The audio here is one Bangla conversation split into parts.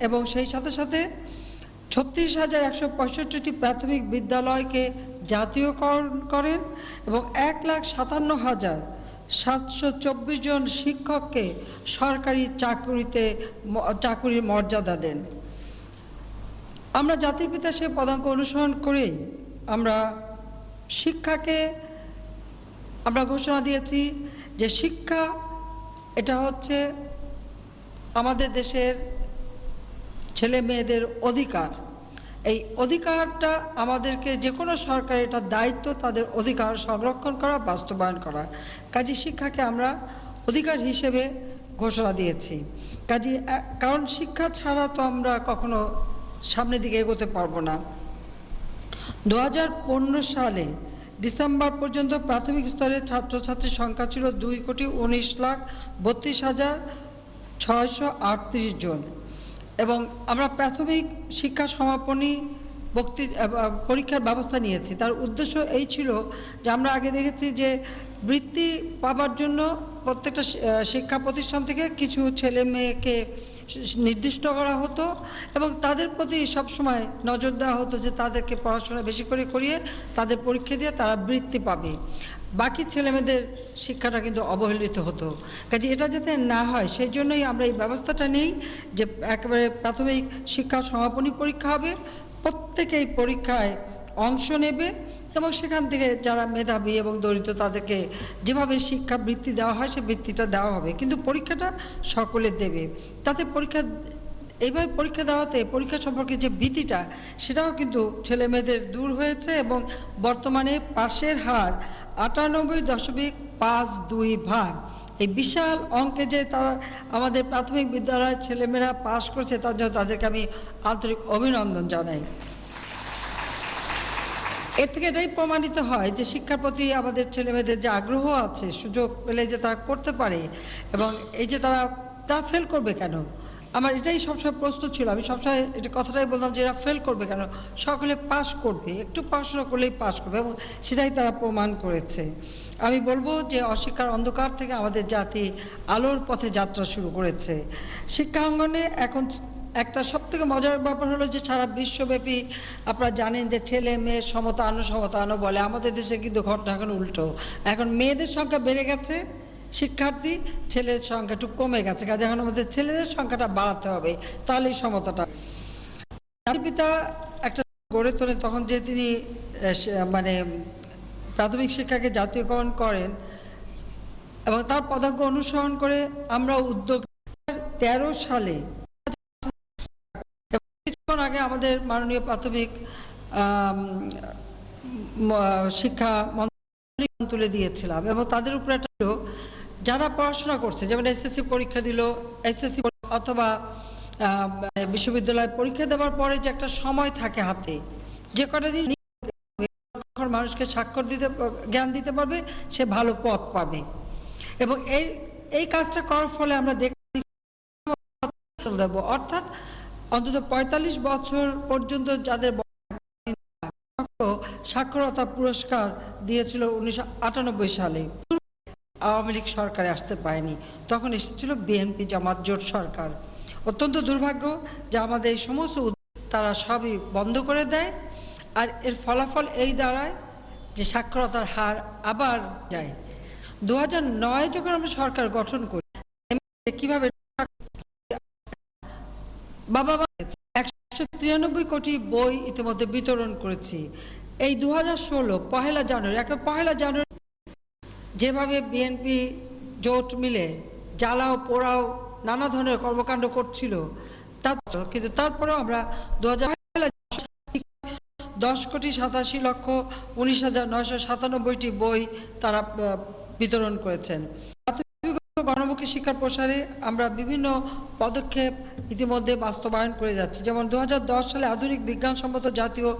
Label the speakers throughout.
Speaker 1: এবং সেই সাথে সাথে ছত্রিশ হাজার একশো পঁয়ষট্টিটি প্রাথমিক বিদ্যালয়কে জাতীয়করণ করেন এবং এক লাখ সাতান্ন হাজার সাতশো চব্বিশ জন শিক্ষককে সরকারি চাকরিতে চাকুরির মর্যাদা দেন। আমরা জাতির পিতা সে পদাঙ্ক অনুসরণ করেই আমরা শিক্ষাকে, আমরা ঘোষণা দিয়েছি যে শিক্ষা এটা হচ্ছে আমাদের দেশের ছেলে মেয়েদের অধিকার। এই অধিকারটা আমাদেরকে যে কোনো সরকার এটা দায়িত্ব তাদের অধিকার সংরক্ষণ করা, বাস্তবায়ন করা। কাজী শিক্ষাকে আমরা অধিকার হিসেবে ঘোষণা দিয়েছি। কাজী কারণ শিক্ষা ছাড়া তো আমরা কখনো সামনের দিকে এগোতে পারব না। দু হাজার পনেরো সালে ডিসেম্বর পর্যন্ত প্রাথমিক স্তরের ছাত্রছাত্রীর সংখ্যা ছিল দুই কোটি উনিশ লাখ বত্রিশ হাজার ছয়শো আটত্রিশ জন। এবং আমরা প্রাথমিক শিক্ষা সমাপনী বক্তৃ পরীক্ষার ব্যবস্থা নিয়েছি। তার উদ্দেশ্য এই ছিল যে আমরা আগে দেখেছি যে বৃত্তি পাবার জন্য প্রত্যেকটা শিক্ষা প্রতিষ্ঠান থেকে কিছু ছেলে মেয়েকে নির্দিষ্ট করা হতো এবং তাদের প্রতি সবসময় নজর দেওয়া হতো যে তাদেরকে পড়াশোনা বেশি করে করিয়ে তাদের পরীক্ষা দিয়ে তারা বৃত্তি পাবে। বাকি ছেলেমেয়েদের শিক্ষাটা কিন্তু অবহেলিত হতো। কাজে এটা যাতে না হয় সেই জন্যই আমরা এই ব্যবস্থাটা নেই যে একেবারে প্রাথমিক শিক্ষা সমাপনী পরীক্ষা হবে প্রত্যেকে এই পরীক্ষায় অংশ নেবে এবং সেখান থেকে যারা মেধাবী এবং দরিদ্র তাদেরকে যেভাবে শিক্ষা বৃত্তি দেওয়া হয়, সে বৃত্তিটা দেওয়া হবে। কিন্তু পরীক্ষাটা সকলে দেবে। তাতে পরীক্ষা, এইভাবে পরীক্ষা দেওয়াতে পরীক্ষা সম্পর্কে যে ভীতিটা, সেটাও কিন্তু ছেলে মেয়েদের দূর হয়েছে এবং বর্তমানে পাশের হার আটানব্বই দশমিক পাঁচ দুই ভাগ। এই বিশাল অঙ্কে যে তারা আমাদের প্রাথমিক বিদ্যালয়ের ছেলেমেয়েরা পাশ করছে, তার জন্য তাদেরকে আমি আন্তরিক অভিনন্দন জানাই। এর থেকে এটাই প্রমাণিত হয় যে শিক্ষার প্রতি আমাদের ছেলেমেয়েদের যে আগ্রহ আছে, সুযোগ পেলে যে তারা করতে পারে, এবং এই যে তারা তারা ফেল করবে কেন? আমার এটাই সবসময় প্রশ্ন ছিল। আমি সবসময় এটা কথাটাই বলতাম যে এরা ফেল করবে কেন? সকলে পাস করবে, একটু পড়াশোনা করলেই পাস করবে এবং সেটাই তারা প্রমাণ করেছে। আমি বলব যে অশিক্ষার অন্ধকার থেকে আমাদের জাতি আলোর পথে যাত্রা শুরু করেছে। শিক্ষা অঙ্গনে এখন একটা সব থেকে মজার ব্যাপার হলো যে সারা বিশ্বব্যাপী আপনারা জানেন যে ছেলে, মেয়ে সমতা আনো সমতা আনো বলে আমাদের দেশে কিন্তু ঘটনা এখন উল্টো। এখন মেয়েদের সংখ্যা বেড়ে গেছে শিক্ষার্থী ছেলের সংখ্যা একটু কমে গেছে। কাজে এখন আমাদের ছেলেদের সংখ্যাটা বাড়াতে হবে। তাহলে সমতাটা। পিতা একটা গড়ে তোলেন, তখন যে তিনি মানে প্রাথমিক শিক্ষাকে জাতীয়করণ করেন এবং তার পদাঙ্ক অনুসরণ করে আমরা উদ্যোগ তেরো সালে কিছুক্ষণ আগে আমাদের মাননীয় প্রাথমিক শিক্ষা তুলে দিয়েছিলাম এবং তাদের উপরে একটা যারা পড়াশোনা করছে, যেমন এসএসসি পরীক্ষা দিল এসএসসি অথবা মানে বিশ্ববিদ্যালয়ে পরীক্ষা দেওয়ার পরে যে একটা সময় থাকে হাতে, যে কটা দিন মানুষকে স্বাক্ষর দিতে, জ্ঞান দিতে পারবে, সে ভালো পথ পাবে। এবং এই এই কাজটা করার ফলে আমরা দেখি দেব অর্থাৎ অন্তত পঁয়তাল্লিশ বছর পর্যন্ত যাদের সাক্ষরতা পুরস্কার দিয়েছিল উনিশশো আটানব্বই সালে। আওয়ামী লীগ সরকারে আসতে পারেনি। তখন এসেছিল বিএনপি, জামাত, জোট সরকার। অত্যন্ত দুর্ভাগ্য যে আমাদের এই সমস্ত তারা সবই বন্ধ করে দেয় আর এর ফলাফল এই দাঁড়ায় যে সাক্ষরতার হার আবার যায়। দু নয় যখন আমরা সরকার গঠন করি কীভাবে বাবা একশো তিরানব্বই কোটি বই ইতিমধ্যে বিতরণ করেছি। এই দু হাজার ষোলো পহেলা জানুয়ারি একটা পহেলা জানুয়ারি যেভাবে বিএনপি জোট মিলে জ্বালাও, পোড়াও, নানা ধরনের কর্মকাণ্ড করছিল, তা কিন্তু তারপরেও আমরা দু দশ কোটি সাতাশি লক্ষ উনিশ হাজার নয়শো সাতানব্বইটি বই তারা বিতরণ করেছেন। গণমুখী শিক্ষার প্রসারে আমরা বিভিন্ন পদক্ষেপ ইতিমধ্যে বাস্তবায়ন করে যাচ্ছি। যেমন দু হাজার দশ সালে আধুনিক বিজ্ঞানসম্মত জাতীয়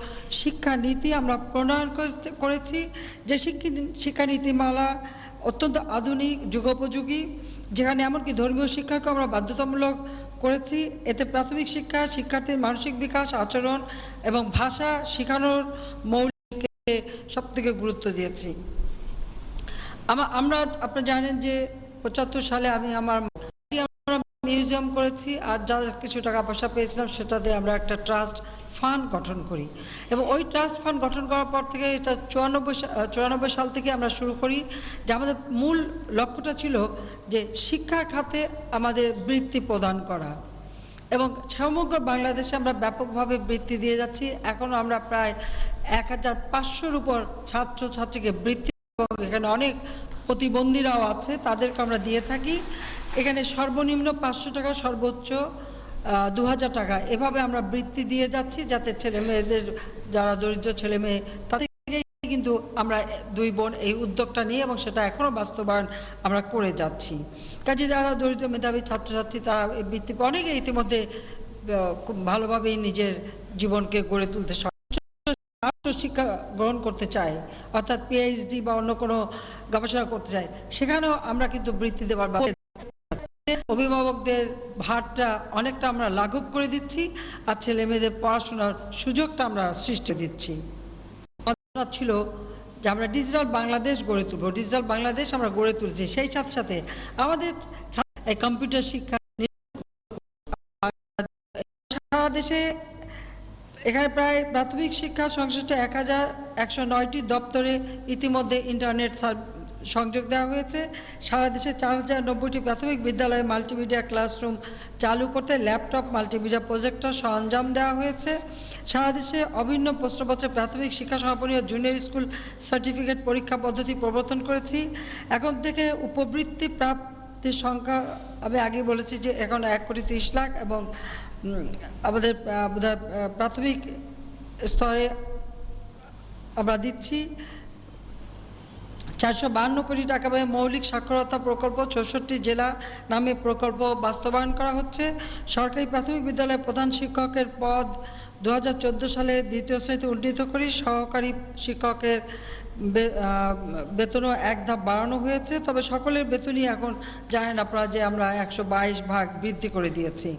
Speaker 1: শিক্ষা নীতি আমরা প্রণয়ন করেছি যে শিক্ষা নীতিমালা অত্যন্ত আধুনিক, যুগোপযোগী, যেখানে এমনকি ধর্মীয় শিক্ষাকে আমরা বাধ্যতামূলক করেছি। এতে প্রাথমিক শিক্ষা, শিক্ষার্থীর মানসিক বিকাশ, আচরণ এবং ভাষা শেখানোর মৌলিক সব থেকে গুরুত্ব দিয়েছি। আমরা আপনারা জানেন যে পঁচাত্তর সালে আমি আমার মিউজিয়াম করেছি আর যা কিছু টাকা পয়সা পেয়েছিলাম সেটা দিয়ে আমরা একটা ট্রাস্ট ফান্ড গঠন করি। এবং ওই ট্রাস্ট ফান্ড গঠন করার পর থেকে এটা চুরানব্বই চুরানব্বই সাল থেকে আমরা শুরু করি যে আমাদের মূল লক্ষ্যটা ছিল যে শিক্ষা খাতে আমাদের বৃত্তি প্রদান করা। এবং সমগ্র বাংলাদেশে আমরা ব্যাপকভাবে বৃত্তি দিয়ে যাচ্ছি। এখনও আমরা প্রায় এক হাজার পাঁচশোর উপর ছাত্রছাত্রীকে বৃত্তি এবং এখানে অনেক প্রতিবন্ধীরাও আছে, তাদেরকে আমরা দিয়ে থাকি। এখানে সর্বনিম্ন পাঁচশো টাকা, সর্বোচ্চ দু হাজার টাকা। এভাবে আমরা বৃত্তি দিয়ে যাচ্ছি যাতে ছেলে মেয়েদের, যারা দরিদ্র ছেলে মেয়ে তাদেরকে কিন্তু আমরা দুই বোন এই উদ্যোগটা নিয়ে এবং সেটা এখনও বাস্তবায়ন আমরা করে যাচ্ছি। কাজে যারা দরিদ্র মেধাবী ছাত্রছাত্রী, তারা এই বৃত্তি অনেকে ইতিমধ্যে খুব ভালোভাবেই নিজের জীবনকে গড়ে তুলতে শিক্ষা গ্রহণ করতে চায়, অর্থাৎ পিএইচডি বা অন্য কোনো গবেষণা করতে চায়, সেখানেও আমরা কিন্তু বৃত্তি দেওয়ার ব্যবস্থা অভিভাবকদের ভারটা অনেকটা আমরা লাঘব করে দিচ্ছি আর ছেলে মেয়েদের পড়াশোনার সুযোগটা আমরা সৃষ্টি দিচ্ছি। ছিল যে আমরা ডিজিটাল বাংলাদেশ গড়ে তুলব, ডিজিটাল বাংলাদেশ আমরা গড়ে তুলছি, সেই সাথে সাথে আমাদের এই কম্পিউটার শিক্ষা সারা দেশে এখানে প্রায় প্রাথমিক শিক্ষা সংশ্লিষ্ট এক হাজার একশো নয়টি দপ্তরে ইতিমধ্যে ইন্টারনেট সংযোগ দেওয়া হয়েছে। সারা দেশে চার হাজার নব্বইটি প্রাথমিক বিদ্যালয়ে মাল্টিমিডিয়া ক্লাসরুম চালু করতে ল্যাপটপ, মাল্টিমিডিয়া প্রজেক্টর সরঞ্জাম দেওয়া হয়েছে। সারা দেশে অভিন্ন প্রশ্নপত্রে প্রাথমিক শিক্ষা সমাপনী ও জুনিয়র স্কুল সার্টিফিকেট পরীক্ষা পদ্ধতি প্রবর্তন করেছি। এখন থেকে উপবৃত্তি প্রাপ্তির সংখ্যা আমি আগে বলেছি যে এখন এক কোটি তিরিশ লাখ এবং আমাদের প্রাথমিক স্তরে আমরা দিচ্ছি চারশো বাহান্ন কোটি টাকা ব্যয়ে মৌলিক সাক্ষরতা প্রকল্প, চৌষট্টি জেলা নামে প্রকল্প বাস্তবায়ন করা হচ্ছে। সরকারি প্রাথমিক বিদ্যালয়ের প্রধান শিক্ষকের পদ দু হাজার চোদ্দ সালে দ্বিতীয় শ্রেণীতে উন্নীত করি। সহকারী শিক্ষকের বেতনও এক ধাপ বাড়ানো হয়েছে, তবে সকলের বেতনই এখন জানেন আপনারা যে আমরা একশো বাইশ ভাগ বৃদ্ধি করে দিয়েছি।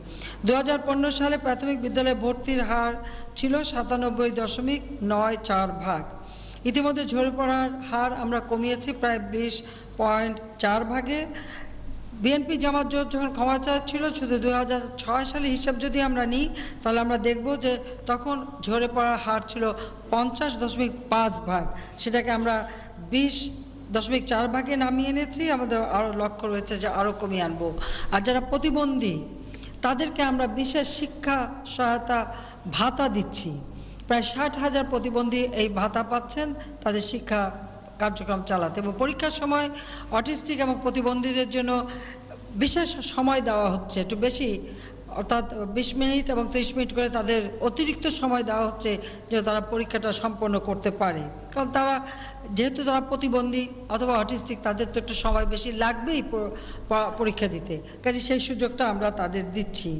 Speaker 1: দু হাজার পনেরো সালে প্রাথমিক বিদ্যালয়ে ভর্তির হার ছিল সাতানব্বই দশমিক নয় চার ভাগ। ইতিমধ্যে ঝরে পড়ার হার আমরা কমিয়েছি প্রায় বিশ পয়েন্ট চার ভাগে। বিএনপি জামাত জোট যখন ক্ষমা চাচ্ছিল, শুধু দু ছয় সালে হিসাব যদি আমরা নিই, তাহলে আমরা দেখব যে তখন ঝরে পড়ার হার ছিল পঞ্চাশ দশমিক পাঁচ ভাগ। সেটাকে আমরা বিশ দশমিক চার ভাগে নামিয়ে এনেছি, আমাদের আরও লক্ষ্য রয়েছে যে আরও কমিয়ে আনব। আর যারা প্রতিবন্ধী, তাদেরকে আমরা বিশেষ শিক্ষা সহায়তা ভাতা দিচ্ছি। প্রায় ষাট হাজার প্রতিবন্ধী এই ভাতা পাচ্ছেন, তাদের শিক্ষা কার্যক্রম চালাতে এবং পরীক্ষার সময় অটিস্টিক এবং প্রতিবন্ধীদের জন্য বিশেষ সময় দেওয়া হচ্ছে, একটু বেশি, অর্থাৎ বিশ মিনিট এবং ত্রিশ মিনিট করে তাদের অতিরিক্ত সময় দেওয়া হচ্ছে যে তারা পরীক্ষাটা সম্পন্ন করতে পারে। কারণ তারা, যেহেতু তারা প্রতিবন্ধী অথবা অটিস্টিক, তাদের তো একটু সময় বেশি লাগবেই পরীক্ষা দিতে। কাজে সেই সুযোগটা আমরা তাদের দিচ্ছি।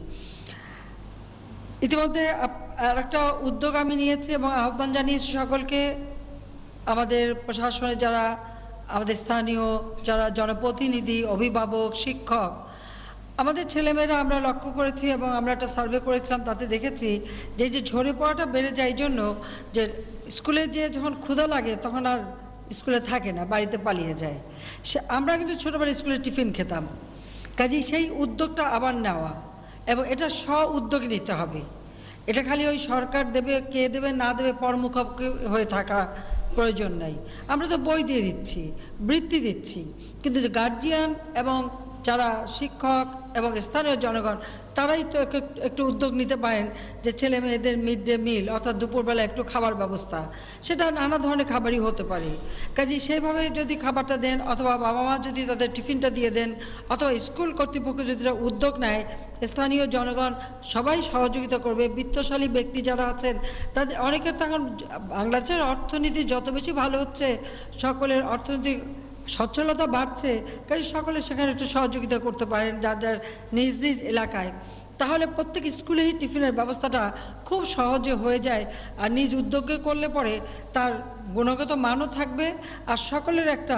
Speaker 1: ইতিমধ্যে আর একটা উদ্যোগ আমি নিয়েছি এবং আহ্বান জানিয়েছি সকলকে আমাদের প্রশাসনে যারা, আমাদের স্থানীয় যারা জনপ্রতিনিধি, অভিভাবক, শিক্ষক, আমাদের ছেলেমেয়েরা আমরা লক্ষ্য করেছি এবং আমরা একটা সার্ভে করেছিলাম, তাতে দেখেছি যে যে ঝরে পড়াটা বেড়ে যায় জন্য যে স্কুলে যে যখন ক্ষুধা লাগে তখন আর স্কুলে থাকে না, বাড়িতে পালিয়ে যায়। সে, আমরা কিন্তু ছোটোবেলায় স্কুলে টিফিন খেতাম। কাজেই সেই উদ্যোগটা আবার নেওয়া এবং এটা স্ব উদ্যোগ নিতে হবে। এটা খালি ওই সরকার দেবে, কে দেবে, না দেবে পরমুখী হয়ে থাকা প্রয়োজন নাই। আমরা তো বই দিয়ে দিচ্ছি, বৃত্তি দিচ্ছি। কিন্তু গার্জিয়ান এবং যারা শিক্ষক এবং স্থানীয় জনগণ, তারাই তো একটু- উদ্যোগ নিতে পারেন যে ছেলে মেয়েদের মিড ডে মিল অর্থাৎ দুপুরবেলা একটু খাবার ব্যবস্থা। সেটা নানা ধরনের খাবারই হতে পারে। কাজে সেইভাবে যদি খাবারটা দেন অথবা বাবা মা যদি তাদের টিফিনটা দিয়ে দেন, অথবা স্কুল কর্তৃপক্ষ যদি উদ্যোগ নেয় স্থানীয় জনগণ সবাই সহযোগিতা করবে। বিত্তশালী ব্যক্তি যারা আছেন, তাদের অনেকের তো এখন বাংলাদেশের অর্থনীতি যত বেশি ভালো হচ্ছে, সকলের অর্থনৈতিক সচ্ছলতা বাড়ছে, কাজে সকলে সেখানে একটু সহযোগিতা করতে পারেন যার যার নিজ নিজ এলাকায়। তাহলে প্রত্যেক স্কুলেই টিফিনের ব্যবস্থাটা খুব সহজে হয়ে যায় আর নিজ উদ্যোগে করলে পরে তার গুণগত মানও থাকবে আর সকলের একটা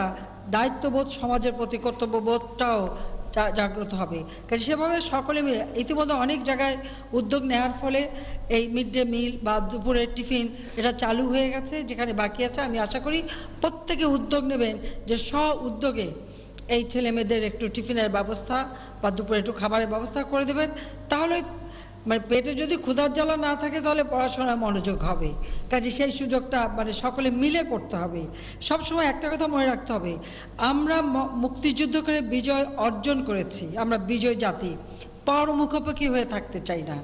Speaker 1: দায়িত্ববোধ সমাজের প্রতি কর্তব্যবোধটাও জা- জাগ্রত হবে। কাজে সেভাবে সকলে মিলে ইতিমধ্যে অনেক জায়গায় উদ্যোগ নেওয়ার ফলে এই মিড ডে মিল বা দুপুরের টিফিন এটা চালু হয়ে গেছে, যেখানে বাকি আছে। আমি আশা করি প্রত্যেকে উদ্যোগ নেবেন যে স্ব উদ্যোগে এই ছেলে মেয়েদের একটু টিফিনের ব্যবস্থা বা দুপুরে একটু খাবারের ব্যবস্থা করে দেবেন। তাহলে মানে পেটে যদি ক্ষুধার জ্বালা না থাকে তাহলে পড়াশোনায় মনোযোগ হবে। কাজে সেই সুযোগটা মানে সকলে মিলে করতে হবে। সবসময় একটা কথা মনে রাখতে হবে, আমরা মুক্তিযুদ্ধ করে বিজয় অর্জন করেছি, আমরা বিজয় জাতি পর মুখোমুখি হয়ে থাকতে চাই না।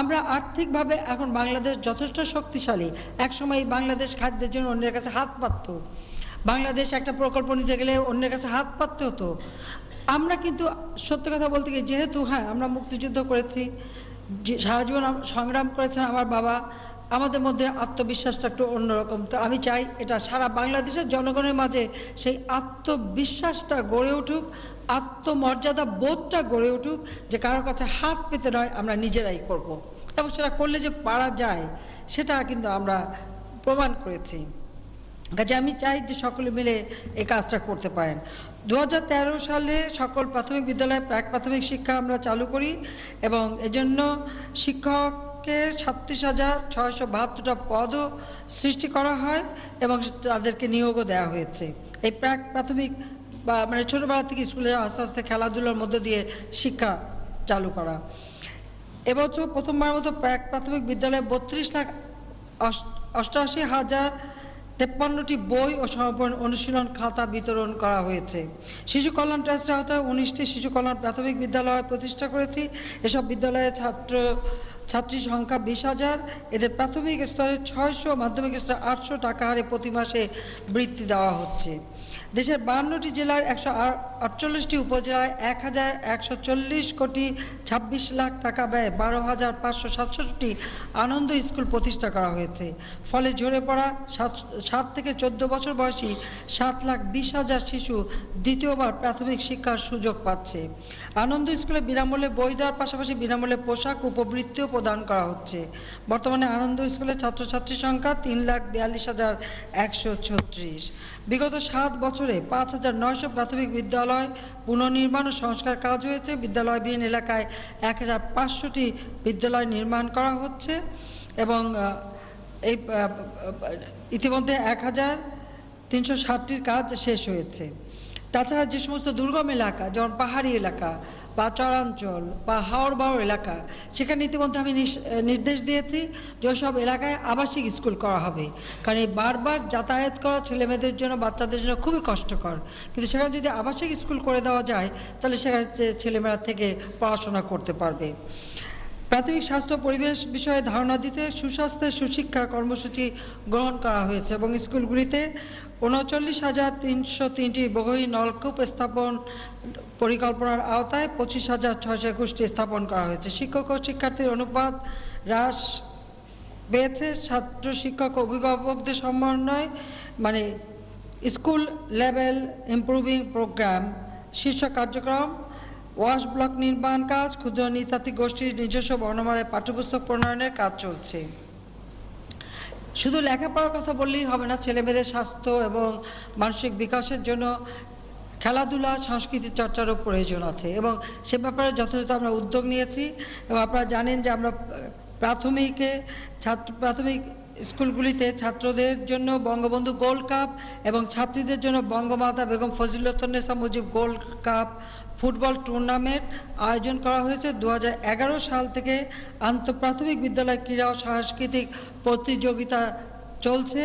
Speaker 1: আমরা আর্থিকভাবে এখন বাংলাদেশ যথেষ্ট শক্তিশালী, একসময় বাংলাদেশ খাদ্যের জন্য অন্যের কাছে হাত পাতত। বাংলাদেশ একটা প্রকল্প নিতে গেলে অন্যের কাছে হাত পাততে হতো। আমরা কিন্তু সত্যি কথা বলতে গিয়ে যেহেতু হ্যাঁ আমরা মুক্তিযুদ্ধ করেছি সারা জীবন সংগ্রাম করেছেন আমার বাবা। আমাদের মধ্যে আত্মবিশ্বাসটা একটু অন্যরকম। তো আমি চাই এটা সারা বাংলাদেশের জনগণের মাঝে সেই আত্মবিশ্বাসটা গড়ে উঠুক, আত্মমর্যাদা বোধটা গড়ে উঠুক, যে কারোর কাছে হাত পেতে নয়, আমরা নিজেরাই করব। এবং সেটা করলে যে পারা যায়, সেটা কিন্তু আমরা প্রমাণ করেছি। কাজে আমি চাই যে সকলে মিলে এই কাজটা করতে পারেন। দু হাজার তেরো সালে সকল প্রাথমিক বিদ্যালয়ে প্রাক প্রাথমিক শিক্ষা আমরা চালু করি এবং এজন্য শিক্ষকের ছাত্রিশ হাজার ছয়শো বাহাত্তরটা পদও সৃষ্টি করা হয় এবং তাদেরকে নিয়োগও দেওয়া হয়েছে। এই প্রাক প্রাথমিক বা মানে ছোটোবেলা থেকে স্কুলে আস্তে আস্তে খেলাধুলার মধ্য দিয়ে শিক্ষা চালু করা। এবছর প্রথমবার মতো প্রাক প্রাথমিক বিদ্যালয়ে বত্রিশ লাখ অষ্ট- অষ্টআশি হাজার তেপ্পান্নটি বই ও সমাপন অনুশীলন খাতা বিতরণ করা হয়েছে। শিশু কল্যাণ ট্রাস্টের আওতায় উনিশটি শিশু কল্যাণ প্রাথমিক বিদ্যালয় প্রতিষ্ঠা করেছি। এসব বিদ্যালয়ে ছাত্র, ছাত্রী সংখ্যা বিশ হাজার। এদের প্রাথমিক স্তরে ছয়শো, মাধ্যমিক স্তরে আটশো টাকা হারে প্রতি মাসে বৃত্তি দেওয়া হচ্ছে। দেশের বান্নটি জেলার একশো আটচল্লিশটি উপজেলায় এক হাজার একশো চল্লিশ কোটি ছাব্বিশ লাখ টাকা ব্যয় বারো হাজার পাঁচশো সাতষট্টি আনন্দ স্কুল প্রতিষ্ঠা করা হয়েছে। ফলে ঝরে পড়া সাত সাত থেকে চোদ্দ বছর বয়সী সাত লাখ বিশ হাজার শিশু দ্বিতীয়বার প্রাথমিক শিক্ষার সুযোগ পাচ্ছে। আনন্দ স্কুলে বিনামূল্যে বই দেওয়ার পাশাপাশি বিনামূল্যে পোশাক, উপবৃত্তিও প্রদান করা হচ্ছে। বর্তমানে আনন্দ স্কুলের ছাত্রছাত্রীর সংখ্যা তিন লাখ বিয়াল্লিশ হাজার একশো ছত্রিশ। বিগত সাত বছরে পাঁচ হাজার নয়শো প্রাথমিক বিদ্যালয় পুনর্নির্মাণ ও সংস্কার কাজ হয়েছে। বিদ্যালয়বিহীন এলাকায় এক হাজার পাঁচশোটি বিদ্যালয় নির্মাণ করা হচ্ছে এবং এই ইতিমধ্যে এক হাজার তিনশো ষাটটির কাজ শেষ হয়েছে। তাছাড়া যে সমস্ত দুর্গম এলাকা, যেমন পাহাড়ি এলাকা বা চরাঞ্চল বা হাওড় বাওড় এলাকা, সেখানে ইতিমধ্যে আমি নির্দেশ দিয়েছি যে সব এলাকায় আবাসিক স্কুল করা হবে। কারণ এই বারবার যাতায়াত করা ছেলেমেয়েদের জন্য, বাচ্চাদের জন্য খুবই কষ্টকর। কিন্তু সেখানে যদি আবাসিক স্কুল করে দেওয়া যায়, তাহলে সেখানে ছেলেমেয়েরা থেকে পড়াশোনা করতে পারবে। প্রাথমিক স্বাস্থ্য পরিবেশ বিষয়ে ধারণা দিতে সুস্বাস্থ্যের সুশিক্ষা কর্মসূচি গ্রহণ করা হয়েছে এবং স্কুলগুলিতে উনচল্লিশ হাজার তিনশো তিনটি বহুই নলকূপ স্থাপন পরিকল্পনার আওতায় পঁচিশ হাজার ছয়শো একুশটি স্থাপন করা হয়েছে। শিক্ষক ও শিক্ষার্থীর অনুপাত হ্রাস পেয়েছে। ছাত্র, শিক্ষক, অভিভাবকদের সমন্বয় মানে স্কুল লেভেল ইমপ্রুভিং প্রোগ্রাম, শীর্ষ কার্যক্রম, ওয়াশ ব্লক নির্মাণ কাজ, ক্ষুদ্র নৃতাত্ত্বিক গোষ্ঠীর নিজস্ব বর্ণমালায় পাঠ্যপুস্তক প্রণয়নের কাজ চলছে। শুধু লেখাপড়ার কথা বললেই হবে না, ছেলেমেয়েদের স্বাস্থ্য এবং মানসিক বিকাশের জন্য খেলাধুলা সংস্কৃতি চর্চারও প্রয়োজন আছে এবং সে ব্যাপারে যথাযথ আমরা উদ্যোগ নিয়েছি এবং আপনারা জানেন যে আমরা প্রাথমিকে ছাত্র, প্রাথমিক স্কুলগুলিতে ছাত্রদের জন্য বঙ্গবন্ধু গোল্ড কাপ এবং ছাত্রীদের জন্য Bangamata Begum Fazilatunnesa Mujib gold cup football tournament আয়োজন করা হয়েছে। দু হাজার এগারো সাল থেকে আন্তঃপ্রাথমিক বিদ্যালয় ক্রীড়া ও সাংস্কৃতিক প্রতিযোগিতা চলছে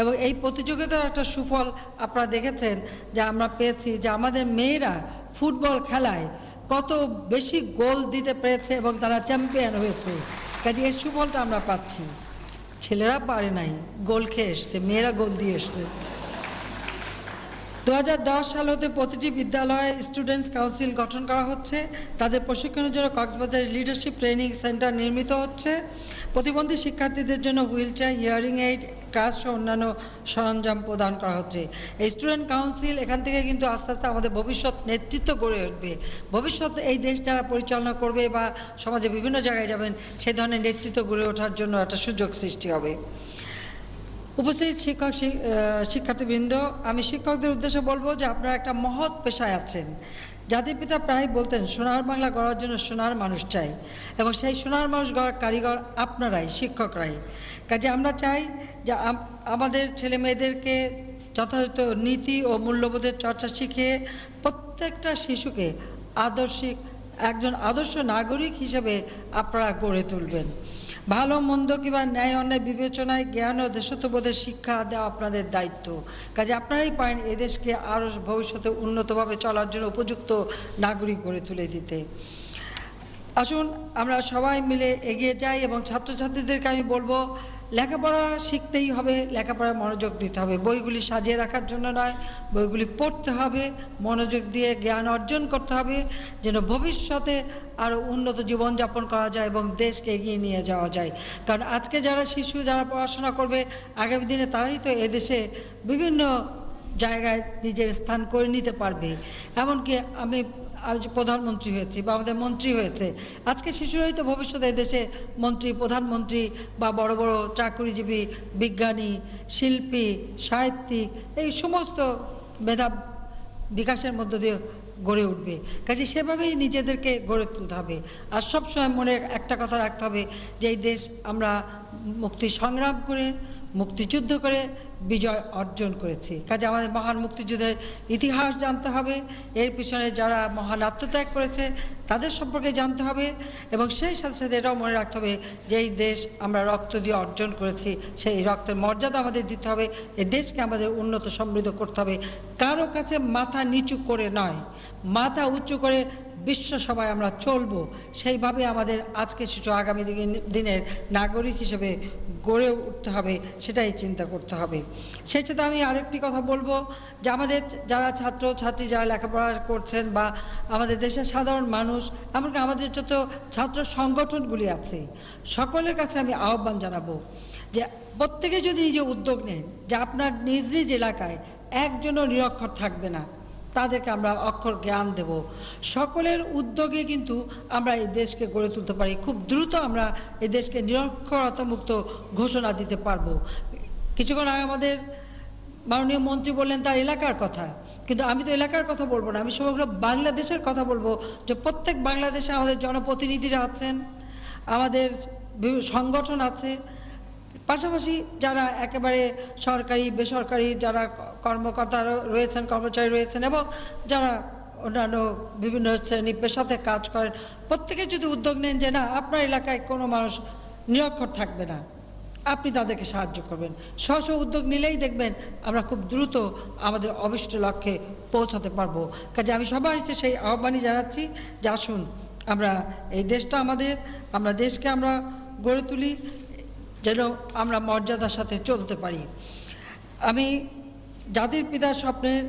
Speaker 1: এবং এই প্রতিযোগিতার একটা সুফল আপনারা দেখেছেন যে আমরা পেয়েছি যে আমাদের মেয়েরা ফুটবল খেলায় কত বেশি গোল দিতে পেরেছে এবং তারা চ্যাম্পিয়ন হয়েছে। কাজে এর সুফলটা আমরা পাচ্ছি। ছেলেরা পারে নাই, গোল খেয়ে এসছে, মেয়েরা গোল দিয়ে এসছে। দু সাল হতে প্রতিটি বিদ্যালয়ে স্টুডেন্টস কাউন্সিল গঠন করা হচ্ছে। তাদের প্রশিক্ষণের জন্য কক্সবাজারে লিডারশিপ ট্রেনিং সেন্টার নির্মিত হচ্ছে। প্রতিবন্ধী শিক্ষার্থীদের জন্য wheel chair hearing aid class সহ অন্যান্য সরঞ্জাম প্রদান করা হচ্ছে। এই স্টুডেন্ট কাউন্সিল এখান থেকে কিন্তু আস্তে আস্তে আমাদের ভবিষ্যৎ নেতৃত্ব গড়ে উঠবে। ভবিষ্যৎ এই দেশ যারা পরিচালনা করবে বা সমাজে বিভিন্ন জায়গায় যাবেন সেই ধরনের নেতৃত্ব গড়ে ওঠার জন্য একটা সুযোগ সৃষ্টি হবে। উপস্থিত শিক্ষক শিক্ষার্থীবৃন্দ, আমি শিক্ষকদের উদ্দেশ্যে বলব যে আপনারা একটা মহৎ পেশায় আছেন। জাতির পিতা প্রায় বলতেন, সোনার বাংলা গড়ার জন্য সোনার মানুষ চাই এবং সেই সোনার মানুষ গড়ার কারিগর আপনারাই, শিক্ষকরাই। কাজে আমরা চাই যে আমাদের ছেলে মেয়েদেরকে যথাযথ নীতি ও মূল্যবোধের চর্চা শিখিয়ে প্রত্যেকটা শিশুকে আদর্শিক, একজন আদর্শ নাগরিক হিসেবে আপনারা গড়ে তুলবেন। ভালো মন্দ কিংবা ন্যায় অন্যায় বিবেচনায় জ্ঞান ও দেশত্ববোধের শিক্ষা দেওয়া আপনাদের দায়িত্ব। কাজে আপনারাই পারেন এদেশকে আরও ভবিষ্যতে উন্নতভাবে চলার জন্য উপযুক্ত নাগরিক গড়ে তুলে দিতে। আসুন, আমরা সবাই মিলে এগিয়ে যাই এবং ছাত্রছাত্রীদেরকে আমি বলব, লেখাপড়া শিখতেই হবে, লেখাপড়ায় মনোযোগ দিতে হবে। বইগুলি সাজিয়ে রাখার জন্য নয়, বইগুলি পড়তে হবে, মনোযোগ দিয়ে জ্ঞান অর্জন করতে হবে, যেন ভবিষ্যতে আরও উন্নত জীবনযাপন করা যায় এবং দেশকে এগিয়ে নিয়ে যাওয়া যায়। কারণ আজকে যারা শিশু, যারা পড়াশোনা করবে, আগামী দিনে তারাই তো এদেশে বিভিন্ন জায়গায় নিজের স্থান করে নিতে পারবে। এমনকি আমি আজ প্রধানমন্ত্রী হয়েছি বা আমাদের মন্ত্রী হয়েছে। আজকে শিশুরাই তো ভবিষ্যতে দেশে মন্ত্রী, প্রধানমন্ত্রী বা বড় বড় চাকরিজীবী, বিজ্ঞানী, শিল্পী, সাহিত্যিক, এই সমস্ত মেধা বিকাশের মধ্য দিয়ে গড়ে উঠবে। কাজে সেভাবেই নিজেদেরকে গড়ে তুলতে হবে। আর সবসময় মনে একটা কথা রাখতে হবে যে, এই দেশ আমরা মুক্তি সংগ্রাম করে মুক্তিযুদ্ধ করে বিজয় অর্জন করেছি। কাজে আমাদের মহান মুক্তিযুদ্ধের ইতিহাস জানতে হবে, এর পিছনে যারা মহান আত্মত্যাগ করেছে তাদের সম্পর্কে জানতে হবে এবং সেই সাথে সাথে এটাও মনে রাখতে হবে যে এই দেশ আমরা রক্ত দিয়ে অর্জন করেছি, সেই রক্তের মর্যাদা আমাদের দিতে হবে এই দেশকে আমাদের উন্নত সমৃদ্ধ করতে হবে। কারও কাছে মাথা নিচু করে নয়, মাথা উঁচু করে বিশ্ব সভায় আমরা চলবো, সেইভাবে আমাদের আজকে শিশু আগামী দিনে- দিনের নাগরিক হিসেবে গড়ে উঠতে হবে, সেটাই চিন্তা করতে হবে। সেই সাথে আমি আরেকটি কথা বলব যে আমাদের যারা ছাত্র, ছাত্রী যারা লেখাপড়া করছেন বা আমাদের দেশের সাধারণ মানুষ, এমনকি আমাদের যত ছাত্র সংগঠনগুলি আছে, সকলের কাছে আমি আহ্বান জানাব যে প্রত্যেকে যদি নিজে উদ্যোগ নেন যে আপনার নিজ নিজ এলাকায় একজনও নিরক্ষর থাকবে না। তাদেরকে আমরা অক্ষর জ্ঞান দেব। সকলের উদ্যোগে কিন্তু আমরা এই দেশকে গড়ে তুলতে পারি। খুব দ্রুত আমরা এই দেশকে নিরক্ষরতা মুক্ত ঘোষণা দিতে পারব। কিছুক্ষণ আগে আমাদের মাননীয় মন্ত্রী বললেন, তার এলাকার কথা। কিন্তু আমি তো এলাকার কথা বলব না, আমি সমগ্র বাংলাদেশের কথা বলব যে প্রত্যেক বাংলাদেশে আমাদের জনপ্রতিনিধিরা আছেন, আমাদের সংগঠন আছে পাশাপাশি যারা একেবারে সরকারি, বেসরকারি যারা কর্মকর্তা রয়েছেন, কর্মচারী রয়েছেন এবং যারা অন্যান্য বিভিন্ন শ্রেণি পেশাতে কাজ করেন, প্রত্যেকে যদি উদ্যোগ নেন যে না, আপনার এলাকায় কোনো মানুষ নিরক্ষর থাকবে না, আপনি তাদেরকে সাহায্য করবেন। স্ব উদ্যোগ নিলেই দেখবেন আমরা খুব দ্রুত আমাদের অবিষ্ট লক্ষ্যে পৌঁছাতে পারব। কাজে আমি সবাইকে সেই আহ্বানই জানাচ্ছি যে আসুন, আমরা এই দেশটা আমাদের, আমরা দেশকে আমরা গড়ে তুলি যেন আমরা মর্যাদার সাথে চলতে পারি। আমি জাতির পিতার স্বপ্নের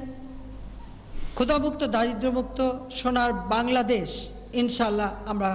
Speaker 1: ক্ষুধামুক্ত দারিদ্রমুক্ত সোনার বাংলাদেশ ইনশাল্লাহ আমরা